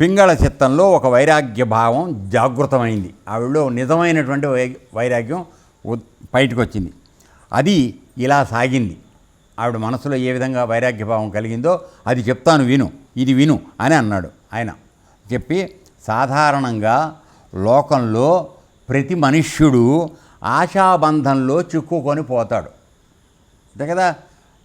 పింగళ చిత్తంలో ఒక వైరాగ్య భావం జాగృతమైంది. ఆవిడలో నిజమైనటువంటి వై వైరాగ్యం బయటకు వచ్చింది అది ఇలా సాగింది. ఆవిడ మనసులో ఏ విధంగా వైరాగ్య భావం కలిగిందో అది చెప్తాను విను ఇది విను అని అన్నాడు ఆయన. చెప్పి సాధారణంగా లోకంలో ప్రతి మనుష్యుడు ఆశాబంధంలో చిక్కుకొని పోతాడు. అంతే కదా?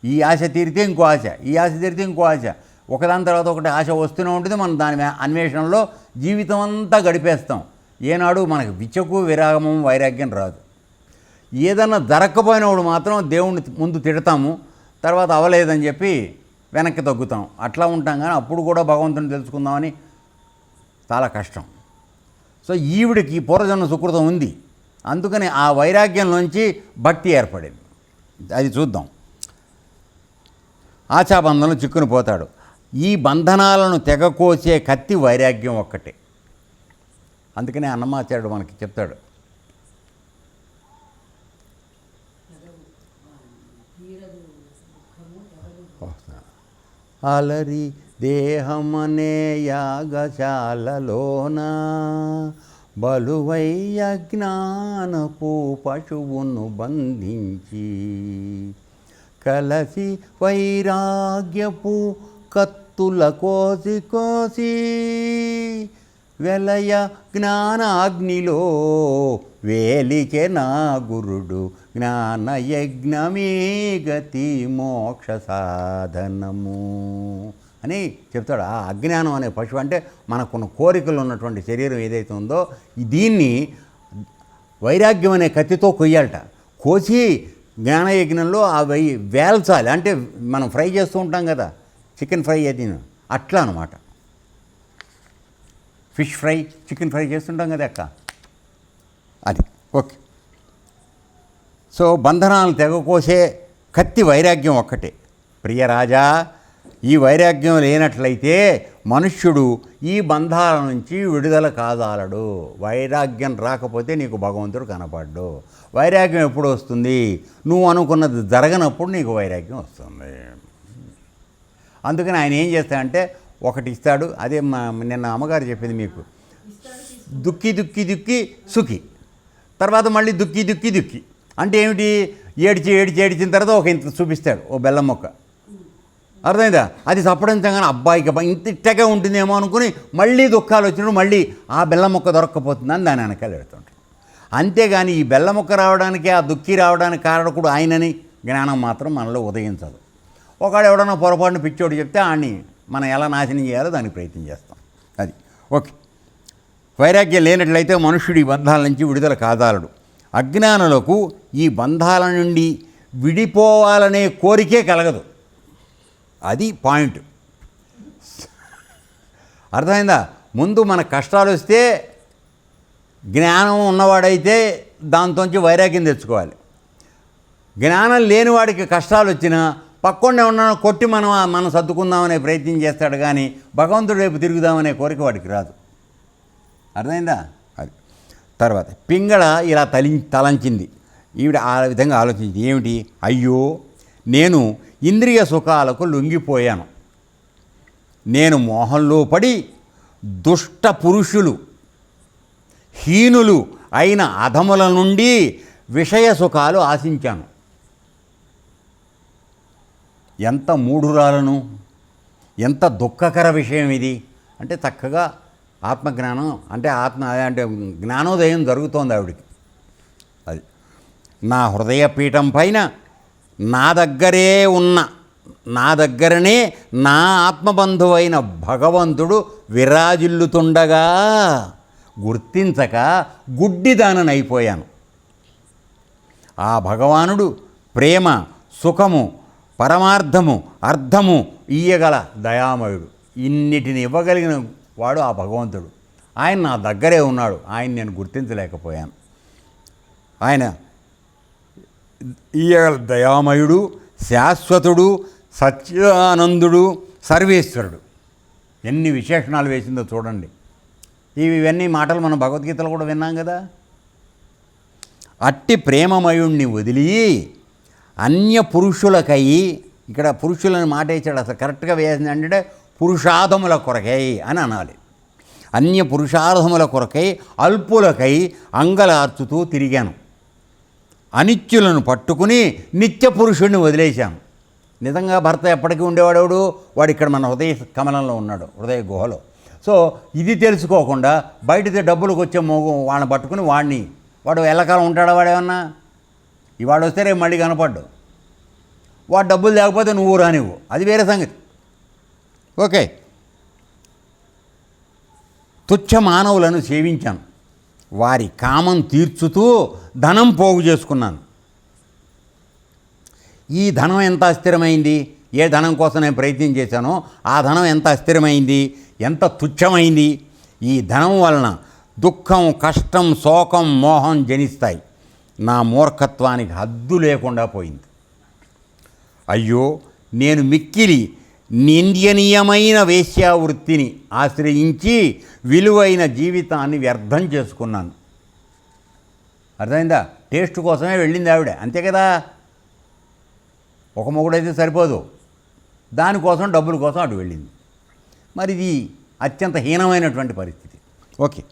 ఈ ఆశ తీరితే ఇంకో ఆశ ఈ ఆశ తీరితే ఇంకో ఆశ. ఒకదాని తర్వాత ఒకటి ఆశ వస్తూనే ఉంటుంది. మనం దాని అన్వేషణలో జీవితం అంతా గడిపేస్తాం. ఏనాడు మనకు విచ్చకు విరాగము వైరాగ్యం రాదు. ఏదన్నా దరక్కపోయినప్పుడు మాత్రం దేవుణ్ణి ముందు తిడతాము. తర్వాత అవలేదని చెప్పి వెనక్కి తగ్గుతాం. అట్లా ఉంటాం కానీ అప్పుడు కూడా భగవంతుని తెలుసుకుందామని చాలా కష్టం. సో ఈవిడికి పూర్వజన్మ సుకృతం ఉంది. అందుకని ఆ వైరాగ్యంలోంచి భక్తి ఏర్పడింది. అది చూద్దాం. ఆచాబంధంలో చిక్కుని పోతాడు. ఈ బంధనాలను తెగకోసే కత్తి వైరాగ్యం ఒక్కటే. అందుకనే అన్నమాచార్యుడు మనకి చెప్తాడు. అలరి దేహమనే యాగశాలలోన బలువై అజ్ఞానపు పశువును బంధించి కలసి వైరాగ్యపు భక్తుల కోసి కోసి వెలయ జ్ఞానాగ్నిలో వేలికే నా గురుడు జ్ఞానయజ్ఞమే గతి మోక్ష సాధనము అని చెప్తాడు. ఆ అజ్ఞానం అనే పశువు అంటే మనకున్న కోరికలు ఉన్నటువంటి శరీరం ఏదైతే ఉందో దీన్ని వైరాగ్యం అనే కత్తితో కొయ్యాలట. కోసి జ్ఞానయజ్ఞంలో అవి వేల్చాలి. అంటే మనం ఫ్రై చేస్తూ ఉంటాం కదా. చికెన్ ఫ్రై అది అట్లా అనమాట ఫిష్ ఫ్రై చికెన్ ఫ్రై చేస్తుంటాం కదా అక్క? అది. ఓకే. సో బంధనాలు తెగకోసే కత్తి వైరాగ్యం ఒక్కటే. ప్రియరాజా ఈ వైరాగ్యం లేనట్లయితే మనుష్యుడు ఈ బంధాల నుంచి విడుదల కాదాలడు. వైరాగ్యం రాకపోతే నీకు భగవంతుడు కనపడ్డు. వైరాగ్యం ఎప్పుడు వస్తుంది? నువ్వు అనుకున్నది జరగనప్పుడు నీకు వైరాగ్యం వస్తుంది. అందుకని ఆయన ఏం చేస్తాడంటే ఒకటి ఇస్తాడు. అదే మా నిన్న అమ్మగారు చెప్పింది మీకు. దుక్కి దుక్కి దుక్కి సుఖి. తర్వాత మళ్ళీ దుక్కి దుక్కి దుక్కి. అంటే ఏమిటి? ఏడిచి ఏడిచి ఏడిచిన తర్వాత ఒక ఇంత చూపిస్తాడు ఓ బెల్లం మొక్క. అర్థమైందా? అది సప్పడించగానే అబ్బాయికి ఇంత ఇట్టగా ఉంటుందేమో అనుకుని మళ్ళీ దుఃఖాలు వచ్చినప్పుడు మళ్ళీ ఆ బెల్లం మొక్క దొరక్కపోతుందని దాని వెనకాల పెడుతుంటాడు అంతేగాని ఈ బెల్లం మొక్క రావడానికి ఆ దుక్కి రావడానికి కారణకుడు ఆయనని జ్ఞానం మాత్రం మనలో ఉదయించదు. ఒకడు ఎవడన్నా పొరపాటున పిచ్చోడు చెప్తే ఆడిని మనం ఎలా నాశనం చేయాలో దానికి ప్రయత్నం చేస్తాం. అది. ఓకే. వైరాగ్యం లేనట్లయితే మనుష్యుడు ఈ బంధాల నుంచి విడుదల కాదాలడు. అజ్ఞానులకు ఈ బంధాల నుండి విడిపోవాలనే కోరికే కలగదు. అది పాయింట్. అర్థమైందా? ముందు మన కష్టాలు వస్తే జ్ఞానం ఉన్నవాడైతే దాంతోంచి వైరాగ్యం తెచ్చుకోవాలి. జ్ఞానం లేనివాడికి కష్టాలు వచ్చినా పక్కొండే ఉన్న కొట్టి మనం మనం సర్దుకుందామనే ప్రయత్నం చేస్తాడు కానీ భగవంతుడు రేపు తిరుగుదామనే కోరిక వాడికి రాదు. అర్థమైందా? అది. తర్వాత పింగళ ఇలా తలి తలంచింది. ఈవిడ ఆ విధంగా ఆలోచించింది. ఏమిటి? అయ్యో నేను ఇంద్రియ సుఖాలకు లొంగిపోయాను. నేను మోహంలో పడి దుష్ట పురుషులు హీనులు అయిన అధముల నుండి విషయ సుఖాలు ఆశించాను. ఎంత మూఢురాలను ఎంత దుఃఖకర విషయం ఇది. అంటే చక్కగా ఆత్మజ్ఞానం అంటే ఆత్మ అంటే జ్ఞానోదయం జరుగుతోంది ఆవిడికి. అది. నా హృదయ పీఠం పైన నా దగ్గరే ఉన్న నా దగ్గరనే నా ఆత్మబంధువైన భగవంతుడు విరాజిల్లుతుండగా గుర్తించక గుడ్డిదాననైపోయాను. ఆ భగవానుడు ప్రేమ సుఖము పరమార్థము అర్థము ఇయ్యగల దయామయుడు. ఇన్నిటిని ఇవ్వగలిగిన వాడు ఆ భగవంతుడు. ఆయన నా దగ్గరే ఉన్నాడు. ఆయన నేను గుర్తించలేకపోయాను. ఆయన ఇయ్యగల దయామయుడు శాశ్వతుడు సత్యానందుడు సర్వేశ్వరుడు. ఎన్ని విశేషణాలు వేసిందో చూడండి. ఇవి ఇవన్నీ మాటలు మనం భగవద్గీతలో కూడా విన్నాం కదా. అట్టి ప్రేమమయుణ్ణి వదిలి అన్య పురుషులకై ఇక్కడ పురుషులని మాట ఇచ్చాడు అసలు కరెక్ట్గా వేసింది అంటే పురుషాదముల కొరకై అని అనాలి. అన్య పురుషార్థముల కొరకై అల్పులకై అంగలార్చుతూ తిరిగాను. అనిత్యులను పట్టుకుని నిత్య పురుషుడిని వదిలేశాను. నిజంగా భర్త ఎప్పటికీ ఉండేవాడెవడు వాడు ఇక్కడ మన హృదయ కమలంలో ఉన్నాడు హృదయ గుహలో. సో ఇది తెలుసుకోకుండా బయటికి డబ్బులకు వచ్చే మోగం వాడిని పట్టుకుని వాడిని. వాడు ఎల్లకాలం ఉంటాడా వాడేమన్నా? ఇవాడు వస్తే రేపు మళ్ళీ కనపడ్డు. వాడు డబ్బులు లేకపోతే నువ్వు రానివ్వు. అది వేరే సంగతి. ఓకే. తుచ్చ మానవులను సేవించాను. వారి కామం తీర్చుతూ ధనం పోగు చేసుకున్నాను. ఈ ధనం ఎంత అస్థిరమైంది? ఏ ధనం కోసం నేను ప్రయత్నం చేశానో ఆ ధనం ఎంత అస్థిరమైంది? ఎంత తుచ్చమైంది? ఈ ధనం వలన దుఃఖం కష్టం శోకం మోహం జనిస్తాయి. నా మూర్ఖత్వానికి హద్దు లేకుండా పోయింది. అయ్యో నేను మిక్కిలి నింద్యనీయమైన వేశ్యావృత్తిని ఆశ్రయించి విలువైన జీవితాన్ని వ్యర్థం చేసుకున్నాను. అర్థమైందా? టేస్ట్ కోసమే వెళ్ళింది ఆవిడ. అంతే కదా? ఒక మొగుడైతే సరిపోదు. దానికోసం డబ్బుల కోసం అటు వెళ్ళింది. మరి ఇది అత్యంత హీనమైనటువంటి పరిస్థితి. ఓకే.